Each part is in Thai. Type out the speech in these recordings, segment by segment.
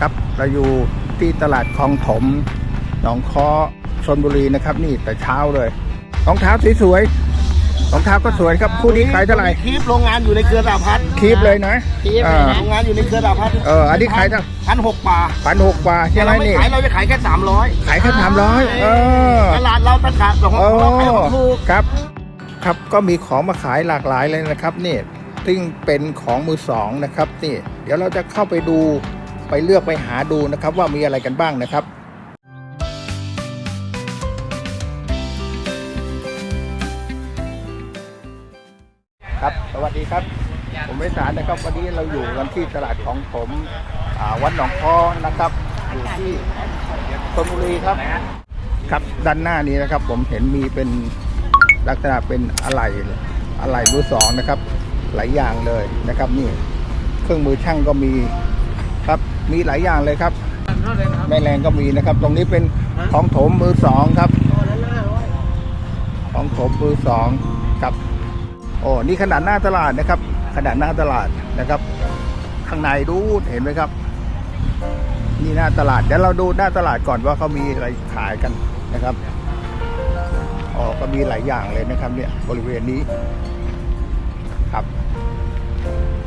ครับเราอยู่ที่ตลาดคลองถมหนองคอชนบุรีนะครับ นี่แต่เช้าเลยรองเท้าสวยๆรองเท้าก็สวยครับคู่นี้ขายเท่าไหร่คลิปโรงงานอยู่ในเครือดาบพัดคีบเลยนะคีบอ่าเลยนะโรงงานอยู่ในเครือดาบพัดเอออันนี้ขายเท่าพันหกบาทพันหกกว่าใช่แต่ไหมเราไม่นี่ขายเราจะขายแค่สามร้อยขายแค่สามร้อยเออตลาดเราตะขาดของโอ้เราขายของถูกครับ ครับก็มีของมาขายหลากหลายเลยนะครับนี่ซึ่งเป็นของมือสองนะครับนี่เดี๋ยวเราจะเข้าไปดู ไปเลือกไปหาดูนะครับว่ามีอะไรกันบ้างนะครับครับสวัสดีครับ ผมวิสารนะครับวันนี้เราอยู่กันที่ตลาดของผมวัดหนองคอนะครับอยู่ที่ชลบุรีครับ ครับด้านหน้านี้นะครับ ผมเห็นมีเป็นลักษณะเป็นอะไหล่อะไหล่มือสองนะครับ หลายอย่างเลยนะครับนี่ เครื่องมือช่างก็มี มีหลายอย่างเลยครับ แม่แรงก็มีนะครับ ตรงนี้เป็นของโถมมือสองครับ ของโถมมือสองครับโอ้นี่ขนาดหน้าตลาดนะครับ ขนาดหน้าตลาดนะครับ ข้างในดูเห็นไหมครับ นี่หน้าตลาดเดี๋ยวเราดูหน้าตลาดก่อนว่าเขามีอะไรขายกันนะครับอ๋อก็มีหลายอย่างเลยนะครับ เนี่ยบริเวณนี้ครับ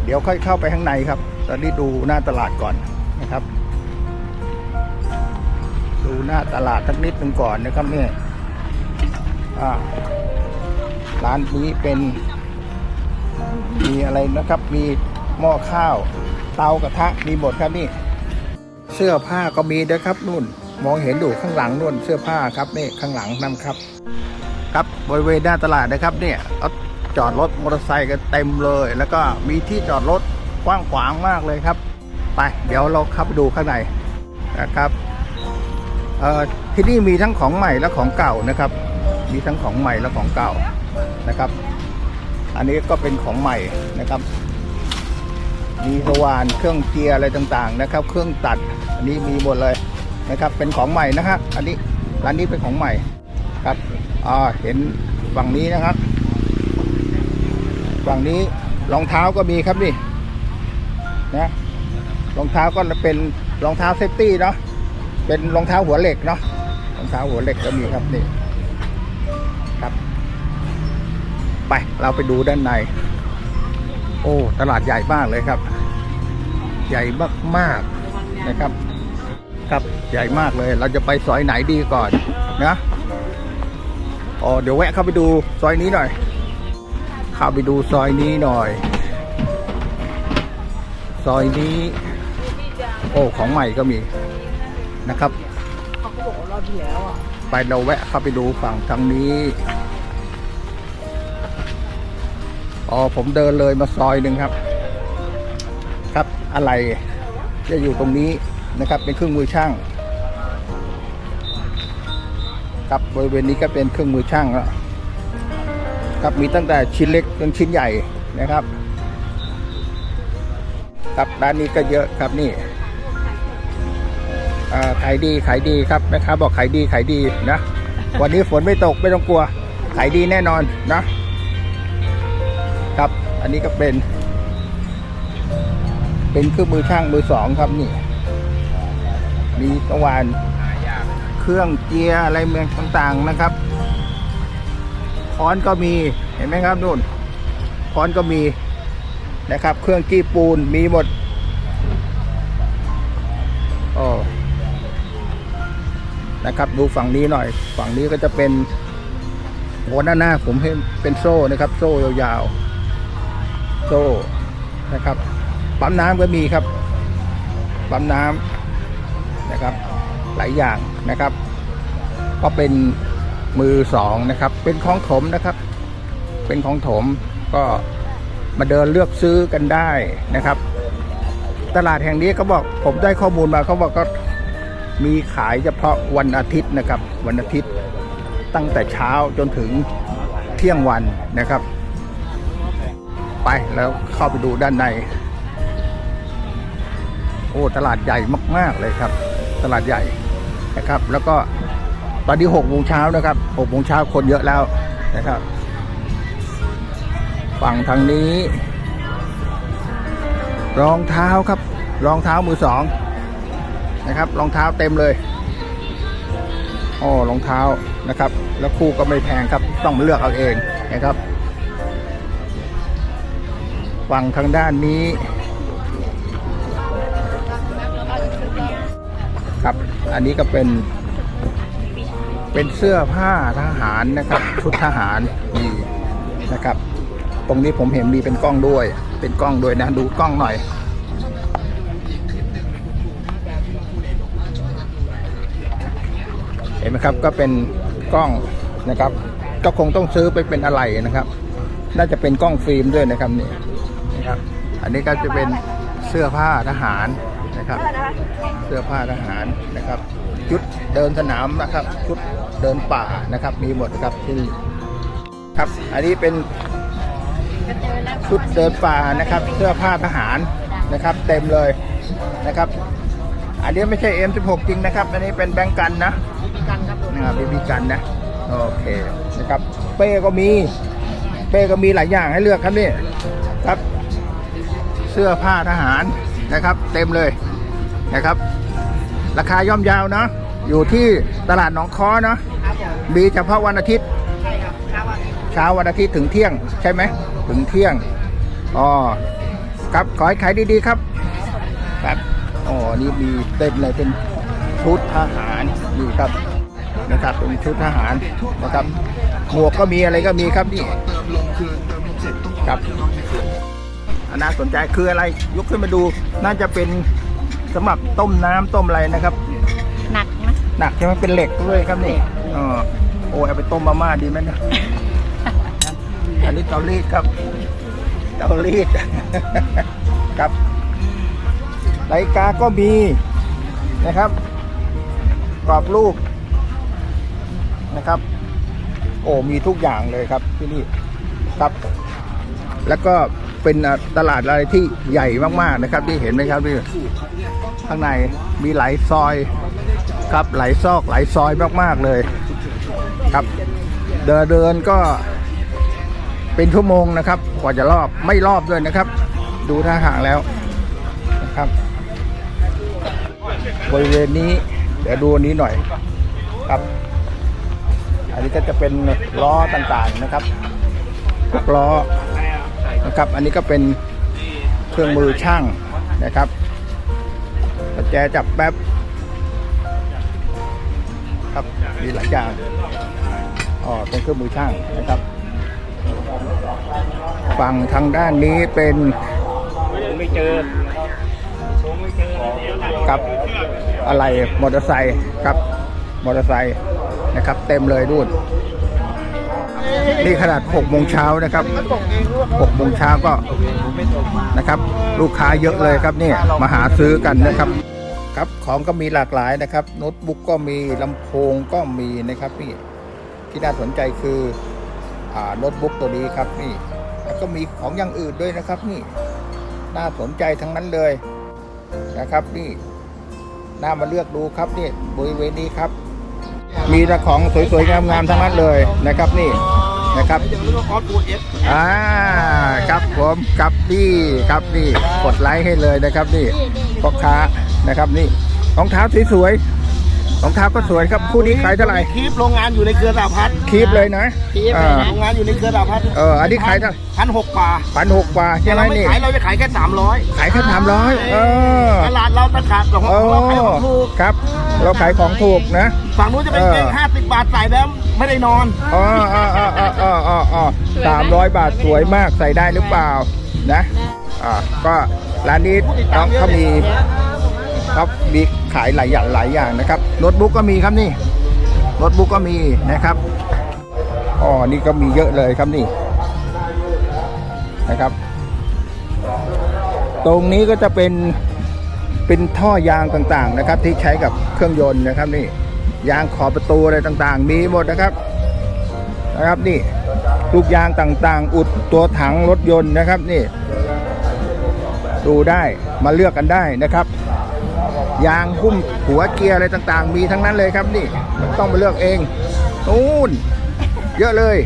เดี๋ยวค่อยเข้าไปข้างในครับ ตอนนี้ดูหน้าตลาดก่อน นะครับ ดูหน้าตลาดสักนิดหนึ่งก่อนนะครับเนี่ยร้านนี้เป็น มีอะไรนะครับ มีหม้อข้าว เตากระทะมีหมดครับนี่ เสื้อผ้าก็มีด้วยครับนู่น มองเห็นอยู่ข้างหลังนู่นเสื้อผ้าครับนี่ข้างหลังนั่นครับ ครับบริเวณหน้าตลาดนะครับเนี่ยรถจอดรถมอเตอร์ไซค์กันเต็มเลย แล้วก็มีที่จอดรถกว้างขวางมากเลยครับ ไป เดี๋ยวเราเข้าไปดูข้างในนะครับที่นี่มีทั้งของใหม่และของเก่านะครับ มีทั้งของใหม่และของเก่านะครับ อันนี้ก็เป็นของใหม่นะครับ มีสว่านเครื่องเกียร์อะไรต่างๆนะครับ เครื่องตัดอันนี้มีหมดเลยนะครับ เป็นของใหม่นะฮะอันนี้ร้านนี้เป็นของใหม่ครับอ่าเห็นฝั่งนี้นะครับ ฝั่งนี้รองเท้าก็มีครับนี่นะ รองเท้าก็เป็นรองเท้าเซฟตี้เนาะเป็นรองเท้าหัวเหล็กเนาะรองเท้าหัวเหล็กก็มีครับนี่ครับ ไปเราไปดูด้านใน โอ้ตลาดใหญ่มากเลยครับ ใหญ่มากๆนะครับ ครับใหญ่มากเลย เราจะไปซอยไหนดีก่อนนะอ๋อเดี๋ยวแวะเข้าไปดูซอยนี้หน่อย เข้าไปดูซอยนี้หน่อย ซอยนี้ โอ้ของใหม่ก็มีนะครับเขาบอกว่ารอบที่แล้วอะไปเราแวะเข้าไปดูฝั่งทางนี้อ๋อผมเดินเลยมาซอยหนึ่งครับ ครับอะไรจะอยู่ตรงนี้นะครับ เป็นเครื่องมือช่างครับบริเวณนี้ก็เป็นเครื่องมือช่างแล้วครับมีตั้งแต่ชิ้นเล็กจนชิ้นใหญ่นะครับครับร้านนี้ก็เยอะครับนี่ ขายดีขายดีครับแม่ค้าบอกขายดีขายดีนะ วันนี้ฝนไม่ตกไม่ต้องกลัว ขายดีแน่นอนนะ ครับอันนี้ก็เป็น เป็นเครื่องมือช่างมือสองครับนี่ มีตะวันเครื่องเจียร์อะไรเมืองต่างๆนะครับค้อนก็มีเห็นไหมครับนู่นค้อนก็มีนะครับ เครื่องกี้ปูนมีหมด นะครับ ดูฝั่งนี้หน่อย ฝั่งนี้ก็จะเป็นโอ้ด้าหน้าผมเห็นเป็นโซ่นะครับ โซ่ยาวๆ โซ่นะครับ ปั๊มน้ำก็มีครับ ปั๊มน้ำนะครับ หลายอย่างนะครับ ก็เป็นมือสองนะครับ เป็นของถมนะครับ เป็นของถมก็มาเดินเลือกซื้อกันได้นะครับ ตลาดแห่งนี้เขาบอกผมได้ข้อมูลมาเขาบอกก็ มีขายเฉพาะวันอาทิตย์นะครับ วันอาทิตย์ตั้งแต่เช้าจนถึงเที่ยงวันนะครับ ไปแล้วเข้าไปดูด้านใน โอ้ตลาดใหญ่มาก ๆ เลยครับ ตลาดใหญ่นะครับ แล้วก็ตอนนี้หกโมงเช้านะครับหกโมงเช้าคนเยอะแล้วนะครับ ฝั่งทางนี้ รองเท้าครับ รองเท้ามือสอง นะครับรองเท้าเต็มเลยโอ้รองเท้านะครับ แล้วคู่ก็ไม่แพงครับต้องเลือกเอาเองนะครับฝั่งทางด้านนี้ครับ อันนี้ก็เป็น เป็นเสื้อผ้าทหารนะครับ ชุดทหารนี่นะครับ ตรงนี้ผมเห็นมีเป็นกล้องด้วย เป็นกล้องด้วยนะ ดูกล้องหน่อย ไหมครับ ก็เป็นกล้องนะครับก็คงต้องซื้อไปเป็นอะไรนะครับ น่าจะเป็นกล้องฟิล์มด้วยนะครับนี่นะครับ อันนี้ก็จะเป็นเสื้อผ้าทหารนะครับ เสื้อผ้าทหารนะครับ ชุดเดินสนามนะครับ ชุดเดินป่านะครับ มีหมดครับที่นี่ครับ อันนี้เป็นชุดเดินป่านะครับ เสื้อผ้าทหารนะครับ เต็มเลยนะครับ อันนี้ไม่ใช่ M16 จริงนะครับ อันนี้เป็นแบงก์กันนะ นะครับบีบีกันนะโอเคนะครับเป้ก็มี เป้ก็มีหลายอย่างให้เลือกครับนี่ครับ เสื้อผ้าทหารนะครับ เต็มเลยนะครับ ราคาย่อมยาวนะอยู่ที่ตลาดหนองค้อเนาะมีเฉพาะวันอาทิตย์เช้าวันอาทิตย์ถึงเที่ยงใช่ไหมถึงเที่ยงอ๋อครับขอให้ขายดีๆครับครับอ๋อนี่มีเต็มเลยเป็นชุดทหารนี่ครับ นะครับเป็นชุดทหารนะครับหมวกก็มีอะไรก็มีครับนี่ครับอันน่าสนใจคืออะไรยกขึ้นมาดูน่าจะเป็นสำหรับต้มน้ำต้มอะไรนะครับ หนักไหมหนักใช่ไหมเป็นเหล็กด้วยครับนี่อ๋อโอ้ยเอาไปต้มมาม่าดีไหมเนะอันนี้เตารีดครับเตารีดครับนาฬิกาก็มีนะครับกรอบรูป นะครับ โอ้มีทุกอย่างเลยครับที่นี่ครับ แล้วก็เป็นตลาดอะไรที่ใหญ่มากๆนะครับที่เห็นไหมครับพี่ข้างในมีหลายซอยครับหลายซอกหลายซอยมากๆเลยครับ เดินเดินก็เป็นชั่วโมงนะครับ กว่าจะรอบไม่รอบด้วยนะครับ ดูท่าทางแล้วนะครับบริเวณนี้เดี๋ยวดูนี้หน่อยครับ อันนี้ก็จะเป็นล้อต่างๆนะครับพวกล้อนะครับ อันนี้ก็เป็นเครื่องมือช่างนะครับประแจจับแป๊บครับมีหลายอย่างอ๋อเป็นเครื่องมือช่างนะครับ ฝั่งทางด้านนี้เป็นไม่เจอกับอะไรมอเตอร์ไซค์ครับมอเตอร์ไซค์ นะครับ เต็มเลยนู่นนี่ขนาด6โมงเช้านะครับ6โมงเช้าก็นะครับ ลูกค้าเยอะเลยครับนี่มาหาซื้อกันนะครับ ครับของก็มีหลากหลายนะครับโน้ตบุ๊กก็มีลำโพงก็มีนะครับนี่ที่น่าสนใจคืออ่าโน้ตบุ๊กตัวนี้ครับนี่แล้วก็มีของอย่างอื่นด้วยนะครับนี่น่าสนใจทั้งนั้นเลยนะครับ นี่น่ามาเลือกดูครับนี่บริเวณนี้ครับ มีแต่ของสวยๆ งามๆ ทั้งนั้นเลยนะครับนี่นะครับอ่าครับผมครับนี่ครับนี่กดไลค์ให้เลยนะครับนี่พ่อค้านะครับนี่รองเท้าสวยๆ รองเท้าก็สวยครับคู่นี้ขายเท่าไหร่คลิปโรงงานอยู่ในเครือสาพัฒน์คีบเลยนะคีบเอเลยอนะโรงงานอยู่ในเครือสาพัฒน์เอออันนี้ขายเท่าพันหกกว่าพันหกกว่าใช่ไหมเราไม่นี่ขายเราจะขายแค่สามร้อยขายแค่สามร้อยเออตลาดเราตะขาดของโอ้เราขายของถูกครับ เราขายของถูกนะฝั่งนู้นจะเป็นเกงห้าสิบบาทใส่แล้วไม่ได้นอนอ๋ออ๋ออ๋ออ๋ออ๋ออ๋ออ๋อสามร้อยบาทสวยมากใส่ได้หรือเปล่านะอ่าก็ร้านนี้น้องเขามีเขามี ขายหลายอย่างหลายอย่างนะครับโน้ตบุ๊กก็มีครับนี่โน้ตบุ๊กก็มีนะครับอ๋อนี่ก็มีเยอะเลยครับนี่นะครับ ตรงนี้ก็จะเป็นเป็นท่อยางต่างๆนะครับ ที่ใช้กับเครื่องยนต์นะครับนี่ยางขอบประตูอะไรต่างๆ มีหมดนะครับนะครับนี่ลูกยางต่างๆ อุดตัวถังรถยนต์นะครับนี่ ดูได้มาเลือกกันได้นะครับ ยางหุ้มหัวเกียร์อะไรต่างๆ มีทั้งนั้นเลยครับนี่ต้องมาเลือกเองนู่นเยอะเลย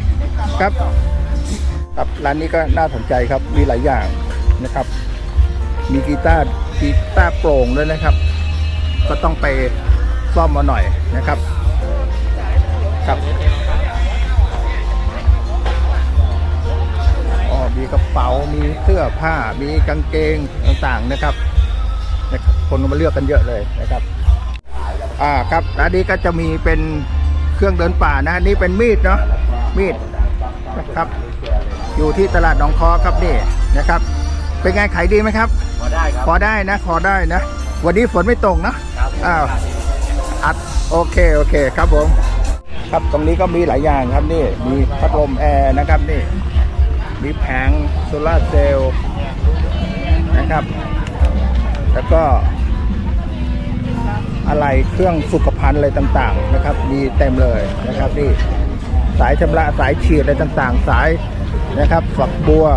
ครับ ครับร้านนี้ก็น่าสนใจครับมีหลายอย่างนะครับ มีกีตาร์กีตาร์โปร่งด้วยนะครับ ก็ต้องไปซ่อมมาหน่อยนะครับ ครับอ๋อมีกระเป๋า มีเสื้อผ้า มีกางเกงต่างๆนะครับ ครับคนก็มาเลือกกันเยอะเลยนะครับ อ่าครับร้านนี้ก็จะมีเป็นเครื่องเดินป่านะนี่เป็นมีดเนาะมีดนะครับ อยู่ที่ตลาดหนองคอครับนี่นะครับ เป็นไงขายดีไหมครับ พอได้ครับ พอได้นะพอได้นะ วันนี้ฝนไม่ตกเนอะอ้าวอัดโอเคโอเคครับผม ครับตรงนี้ก็มีหลายอย่างครับนี่มีพัดลมแอร์นะครับนี่ มีแผงโซลาร์เซลล์นะครับ แล้วก็ อะไรเครื่องสุขภัณฑ์อะไรต่างๆนะครับมีเต็มเลยนะครับนี่สายชำระสายฉีดอะไรต่างๆ สายนะครับฝักบัว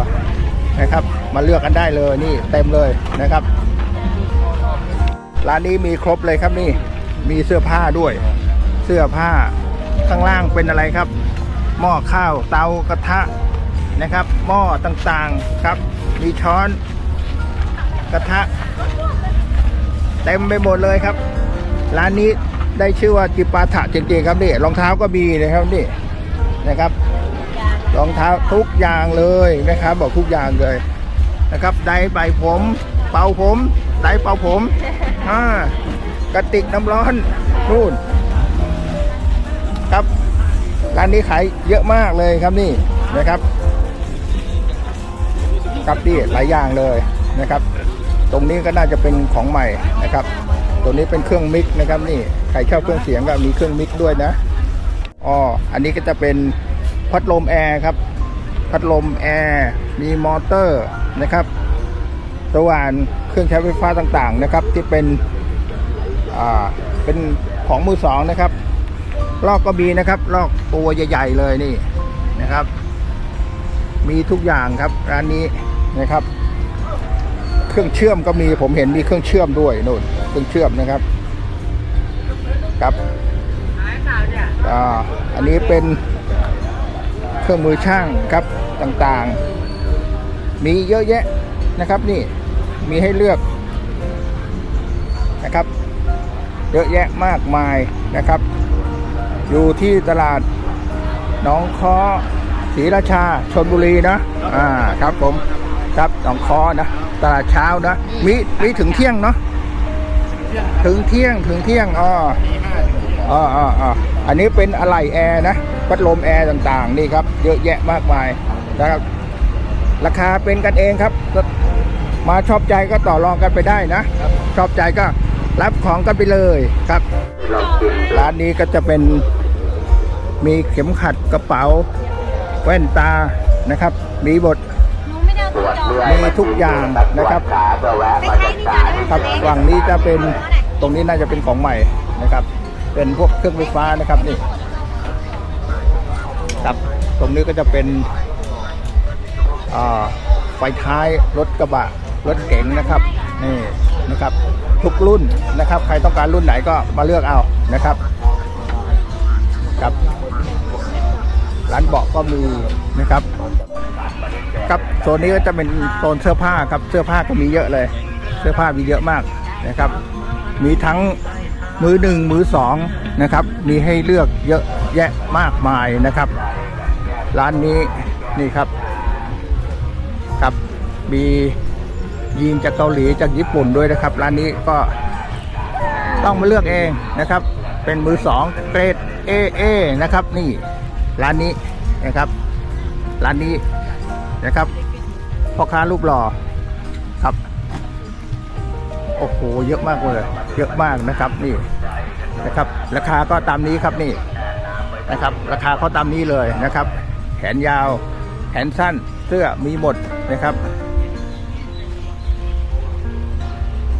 นะครับ มาเลือกกันได้เลยนี่เต็มเลยนะครับ ร้านนี้มีครบเลยครับนี่มีเสื้อผ้าด้วย เสื้อผ้าข้างล่างเป็นอะไรครับ หม้อข้าวเตากระทะนะครับ หม้อต่างๆครับ มีช้อนกระทะ เต็มไปหมดเลยครับ ร้านนี้ได้ชื่อว่าจิปาถะจริงๆครับนี่รองเท้าก็มีนะครับนี่นะครับ รองเท้าทุกอย่างเลยนะครับ บอกทุกอย่างเลยนะครับไดใบผม เป่าผมไดเป่าผมอ่ากระติกน้ำร้อนนู่น ครับร้านนี้ขายเยอะมากเลยครับนี่นะครับครับนี่หลายอย่างเลยนะครับ ตรงนี้ก็น่าจะเป็นของใหม่นะครับ ตัวนี้เป็นเครื่องมิกซ์นะครับนี่ใครชอบเครื่องเสียงก็มีเครื่องมิกซ์ด้วยนะอ๋ออันนี้ก็จะเป็นพัดลมแอร์ครับ พัดลมแอร์มีมอเตอร์นะครับสว่านเครื่องใช้ไฟฟ้าต่างๆนะครับ ที่เป็นอ่าเป็นของมือสองนะครับ ลอกก็มีนะครับลอกตัวใหญ่ ๆ เลยนี่นะครับ มีทุกอย่างครับร้านนี้นะครับ เครื่องเชื่อมก็มีผมเห็นมีเครื่องเชื่อมด้วยนู่น ครื่องเชื่อมนะครับ ครับอ่าอันนี้เป็นเครื่องมือช่างครับต่างๆ มีเยอะแยะนะครับนี่มีให้เลือกนะครับ เยอะแยะมากมายนะครับ อยู่ที่ตลาดหนองค้อศรีราชาชนบุรีนะอ่าครับผมครับหนองค้อนะตลาดเช้านะมีมีถึงเที่ยงเนาะ ถึงเที่ยงถึงเที่ยงอ๋ออ๋ออ๋ออันนี้เป็นอะไหล่แอร์นะพัดลมแอร์ต่างๆนี่ครับ เยอะแยะมากมายนะครับ ราคาเป็นกันเองครับ มาชอบใจก็ต่อรองกันไปได้นะ ชอบใจก็รับของกันไปเลยครับ ร้านนี้ก็จะเป็นมีเข็มขัดกระเป๋า แว่นตานะครับ มีบท ม่ได้เอาตัวจอมีทุกอย่างนะครับไปใช้นี่ก่อนครับฝั่งนี้จะเป็นตรงนี้น่าจะเป็นของใหม่นะครับ เป็นพวกเครื่องไฟฟ้านะครับนี่ครับตรงนี้ก็จะเป็นอ่าไฟท้ายรถกระบะรถเก๋งนะครับนี่นะครับ ทุกรุ่นนะครับ ใครต้องการรุ่นไหนก็มาเลือกเอานะครับครับ ร้านเบาะก็มีนะครับครับโซนนี้ก็จะเป็นโซนเสื้อผ้าครับเสื้อผ้าก็มีเยอะเลย เสื้อผ้ามีเยอะมากนะครับ มีทั้งมือหนึ่งมือสองนะครับ มีให้เลือกเยอะแยะมากมายนะครับ ร้านนี้นี่ครับครับมียีนจากเกาหลีจากญี่ปุ่นด้วยนะครับ ร้านนี้ก็ต้องมาเลือกเองนะครับ เป็นมือสองเกรด A A นะครับนี่ ร้านนี้นะครับ ร้านนี้นะครับพ่อค้ารูปหล่อครับ โอ้โหเยอะมากเลยเยอะมากนะครับนี่นะครับ ราคาก็ตามนี้ครับนี่นะครับ ราคาเขาตามนี้เลยนะครับ แขนยาวแขนสั้นเสื้อมีหมดนะครับ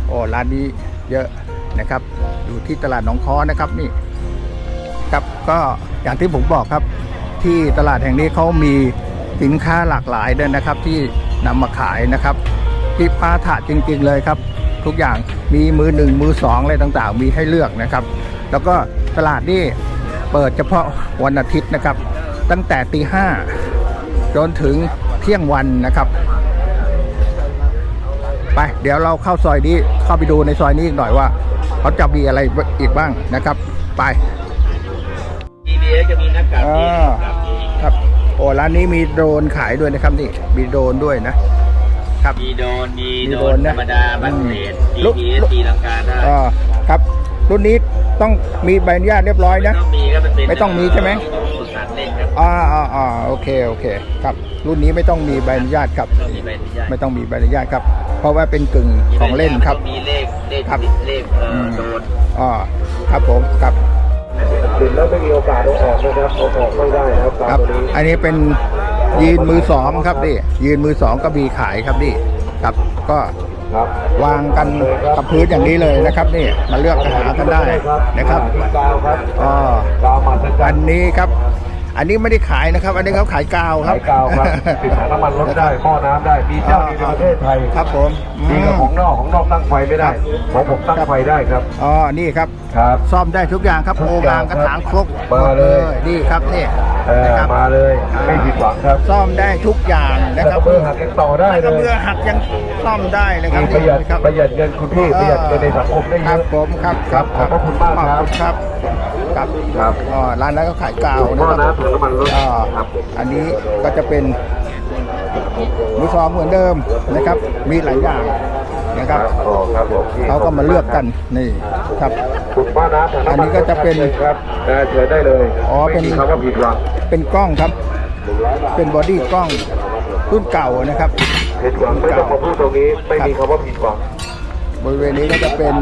โอ้ร้านนี้เยอะนะครับ อยู่ที่ตลาดหนองค้อนะครับนี่ครับก็อย่างที่ผมบอกครับ ที่ตลาดแห่งนี้เขามีสินค้าหลากหลายด้วยนะครับ ที่นำมาขายนะครับที่ปาถะจริง ๆ เลยครับ ทุกอย่างมีมือหนึ่งมือสองอะไรต่างๆ มีให้เลือกนะครับ แล้วก็ตลาดนี่เปิดเฉพาะวันอาทิตย์นะครับ ตั้งแต่ตีห้าจนถึงเที่ยงวันนะครับ ไปไปเดี๋ยวเราเข้าซอยนี้เข้าไปดูในซอยนี้อีกหน่อยว่า เขาจะมีอะไรอีกบ้างนะครับ ไป TBS จะมีหน้ากากอ่ที่าครับโอ้ร้านนี้มีโดรนขายด้วยนะครับนี่มีโดรนด้วยนะ ครับ มีโดนมีมีโดโดรนนธนะรรมดาบัตรเลสอืมลุก TBS ลุกตีลังกาได้อ่าครับ รุ่นนี้ต้องมีใบอนุญาตเรียบร้อยไม่นะ ต้องมีก็มันเป็นไม่ต้องมีใช่ไหม สุสานเล่นครับอ่าอ่าอ่าโอเคโอเคครับ รุ่นนี้ไม่ต้องมีใบอนุญาตครับต้องมีใบอนุญาตไม่ต้องมีใบอนุญาตครับ เพราะว่าเป็นกึ่งของเล่นครับต้องมีเลขเลขครับ เลขเอ่ออม โดน อ่าครับผมครับ ติดแล้วไม่มีโอกาสได้ออกนะครับเอาออกไม่ได้นะครับครับอันนี้เป็นยีนมือสองครับดิยีนมือสองก็มีขายครับดิครับก็ครับ วางกันกับพื้นอย่างนี้เลยนะครับนี่มาเลือกหากันได้นะครับกาวครับอ๋อกาวมาสักอันนี้ครับ อันนี้ไม่ได้ขายนะครับ อันนี้เขาขายกาวครับ ขายกาวครับติดถังน้ำมันรถได้หม้อน้ำได้ มีเจ้าเดียวในประเทศไทยครับผมอืมีกับของนอกของนอกตั้งไฟไม่ได้ของผมตั้งไฟได้ครับอ๋อนี่ครับครับซ่อมได้ทุกอย่างครับทุโอกอย่างงางกระถางครบมาเลยนี่ครับนี่เออนะครับมาเลยไม่ผิดหวังครับ ซ่อมได้ทุกอย่างนะแล้วครัก็บเบอร์หักยังต่อได้แล้วเลก็ยเมื่อหักยังซ่อมได้เลยครับมีประหยัดครับประหยัดเงินคุณพี่ประหยัดเงินในสังคมได้เยครัอะบผมครับครับขอบพระคุณมากครับขอณ ครับครับครับอ๋อร้านนั้นก็ขายกาวหม้นะอครับน้ำถังน้ำมันรถอ่าครับอันนี้ก็จะเป็นมือซองเหมือนเดิมนะครับ มีหลายอย่างนะครับอ๋อครับผมพี่เขาก็มาเลือกกันนี่ครับคุณหม้อน้ำถังน้ำมันอันนี้ก็จะเป็นครับได้เชิญได้เลยอ๋อเป็นไม่มีคำว่าผิดหวังเป็นกล้องครับ เป็นบอดี้กล้องรุ่นเก่านะครับผิดหวังไม่ต้องมาพูดตรงนี้ไม่มีคำว่าผิดหวัง บริเวณนี้ก็จะเป็น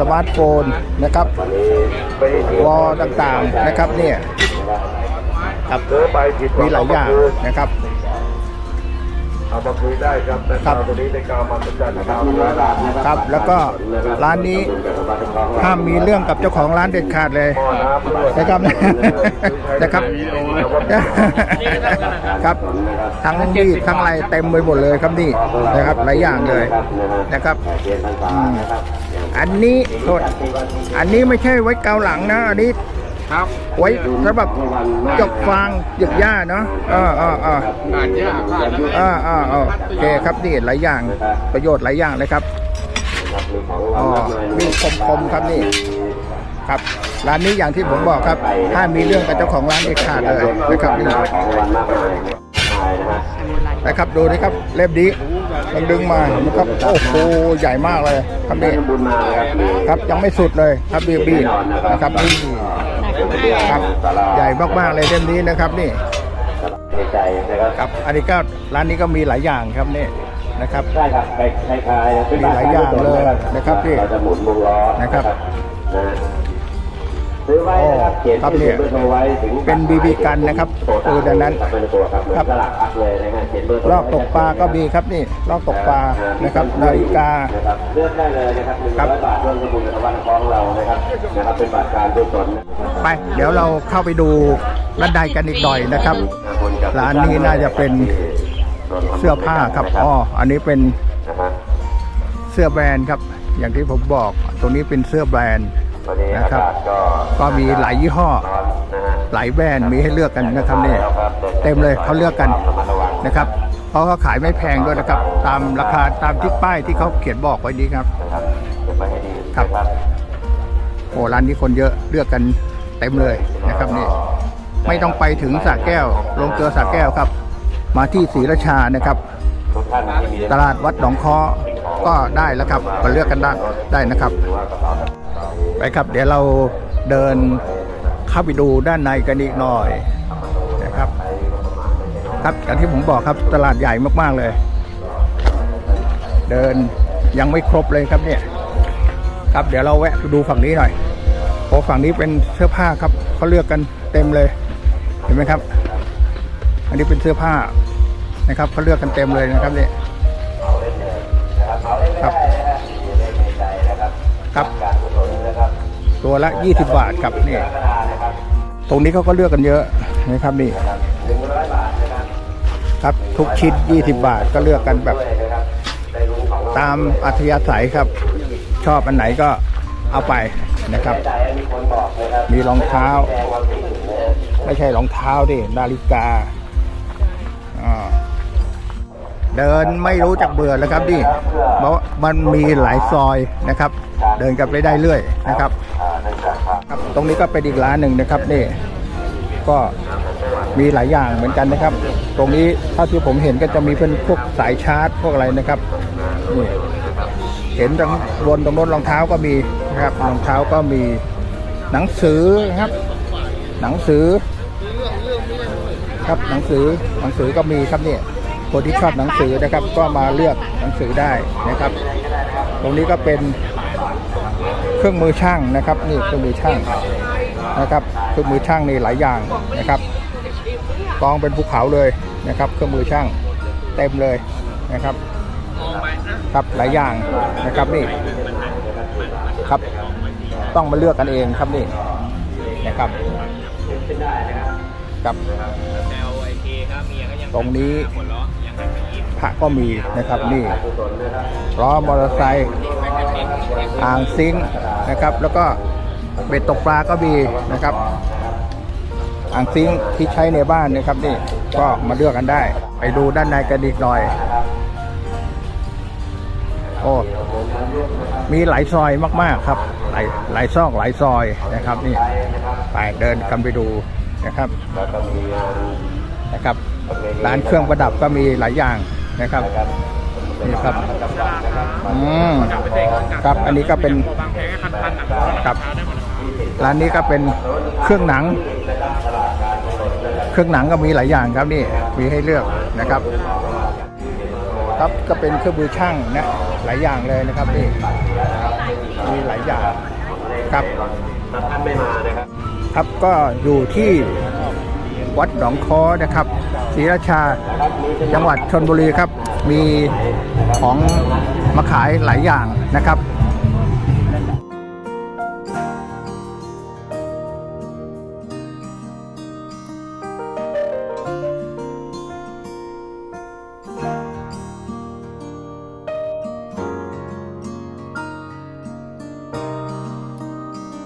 สมาร์ทโฟนนะครับไม่ได้เสียวอต่างๆนะครับเนี่ยครับมีหลายอย่างนะครับ เอามาคืนได้ครับนะคครัรับบตัวนี้ในกาวมาสัญญาณนะครับร้อยบาทนะครับ แล้วก็ร้านนี้ห้ามมีเรื่องกับเจ้าของร้านเด็ดขาดเลยหม้อน้ำด้วยนะครับนะครับครับทั้งมีดทั้งอะไรเต็มไปหมดเลยครับนี่นะครับหลายอย่างเลยนะครับอืมอันนี้โทษอันนี้ไม่ใช่ไว้เกาหลังนะ อันนี้ ครับไว้สำหรับจกฟางหยึกหญ้าเนาะอ่าอ่าอ่าขาดยากขาดอ่าอ่าอ่าโอเคครับนี่หลายอย่างประโยชน์หลายอย่างเลยครับอ๋อมีคมคมๆครับนี่ครับร้านนี้อย่างที่ผมบอกครับ ถ้ามีเรื่องกับเจ้าของร้านนี่ขาดเลยนะครับนี่นะครับดูนะครับเล่มนี้มันดึงมานะครับโอ้โหใหญ่มากเลยครับนี่ครับยังไม่สุดเลยครับบีบีนะครับนี่ ครับใหญ่มากๆเลยเล่มนี้นะครับนี่ในใจนะครับครับอันนี้ก็ร้านนี้ก็มีหลายอย่างครับนี่นะครับใช่ครับคล้ายๆมีหลายอย่างเลยนะครับพี่เราจะหมุนวงล้อนะครับนะซื้อไว้นะ ครับเขียนครับชื่อเนี่ยเบอร์โทรไว้ถึงเป็น BB กันนะครับปืนอันนั้นครับเป็นตัวครับเหมือนครับสลักพักเลยนะฮะเขียนเบอร์โทรลอกตกปลาก็มีครับนี่ลอกตกปลานะครับนาฬิกานะครับเลือกได้เลยนะครับหนึ่งครัร้อบยบาทร่วมสมุนกับวันของเรานะครับนะครับเป็นบัตรการกุศลไปเดี๋ยวเราเข้าไปดูด้านในกันอีกหน่อยนะครับร้านนี้น่าจะเป็นเสื้อผ้าครับอ๋ออันนี้เป็นนะฮะเสื้อแบรนด์ครับ อย่างที่ผมบอก ตรงนี้เป็นเสื้อแบรนด์วั นนี้นะอาครับกาศก็ก็มีหลายยี่ห้อร้อนนะฮะหลายแบรนด์มีให้เลือกกันนะครับนี่เต็มเลยเขาเลือกกันนะครับเพราะเขาขายไม่แพงด้วยนะครับ ตามราคาตามที่ป้ายที่เขาเขียนบอกไว้นี้ครับนะครับเก็บไว้ให้ดีครับนะโอ้ร้านนี้คนเยอะเลือกกันเต็มเลยนะครับนี่ไม่ต้องไปถึงสระแก้วลงเกลือสระแก้วครับ มาที่ศรีราชานะครับทุกท่านที่มีตลาดวัดหนองคอ ก็ได้แล้วครับก็เลือกกันได้ได้นะครับ ไปครับ เดี๋ยวเราเดินเข้าไปดูด้านในกันอีกหน่อยนะครับ ครับอย่างที่ผมบอกครับตลาดใหญ่มากๆเลย เดินยังไม่ครบเลยครับเนี่ยครับเดี๋ยวเราแวะดูฝั่งนี้หน่อยโอ้ฝั่งนี้เป็นเสื้อผ้าครับเขาเลือกกันเต็มเลย เห็นไหมครับ อันนี้เป็นเสื้อผ้านะครับเขาเลือกกันเต็มเลยนะครับเนี่ย ตัวละ 20 บาทครับนี่ตรงนี้เขาก็เลือกกันเยอะนะครับนี่ครับทุกชิ้น 20 บาทก็เลือกกันแบบ ตามอัธยาศัยครับ ชอบอันไหนก็เอาไปนะครับ มีรองเท้า ไม่ใช่รองเท้าดินาฬิกาเดินไม่รู้จักเบื่อแล้วครับนี่เพราะมันมีหลายซอยนะครับ เดินกันไปได้เรื่อยนะครับ ตรงนี้ก็เป็นอีกร้านหนึ่งนะครับนี่ก็มีหลายอย่างเหมือนกันนะครับ ตรงนี้เท่าที่ผมเห็นก็จะมีเป็นพวกสายชาร์จพวกอะไรนะครับนี่เห็นตรงบนตรงโน้นรองเท้าก็มีนะครับรองเท้าก็มีหนังสือครับ หนังสือ ครับหนังสือหนังสือก็มีครับเนี่ยคนที่ชอบหนังสือนะครับ ก็มาเลือกหนังสือได้นะครับ ตรงนี้ก็เป็น เครื่องมือช่างนะครับ นี่เครื่องมือช่างนะครับ เครื่องมือช่างนี่หลายอย่างนะครับกองเป็นภูเขาเลยนะครับ เครื่องมือช่างเต็มเลยนะครับครับหลายอย่างนะครับนี่ครับ ต้องมาเลือกกันเองครับนี่นะครับกับตรงนี้พระก็มีนะครับนี่ล้อมอเตอร์ไซค์ อ่างซิงนะครับ แล้วก็เบ็ดตกปลาก็มีนะครับ อ่างซิงที่ใช้ในบ้านนะครับนี่ก็มาเลือกกันได้ ไปดูด้านในกันอีกหน่อย โอ้มีหลายซอยมาก ๆ ครับ หลายหลายซอกหลายซอยนะครับ นี่ไปเดินกันไปดูนะครับนะครับร้านเครื่องประดับก็มีหลายอย่างนะครับนี่ครับ อืมครับอันนี้ก็เป็นครับร้านนี้ก็เป็นเครื่องหนัง เครื่องหนังก็มีหลายอย่างครับนี่มีให้เลือกนะครับ ครับก็เป็นเครื่องมือช่างนะหลายอย่างเลยนะครับนี่มีหลายอย่างครับครับก็อยู่ที่วัดหนองคอนะครับศรีราชาจังหวัดชนบุรีครับ มีของมาขายหลายอย่างนะครับ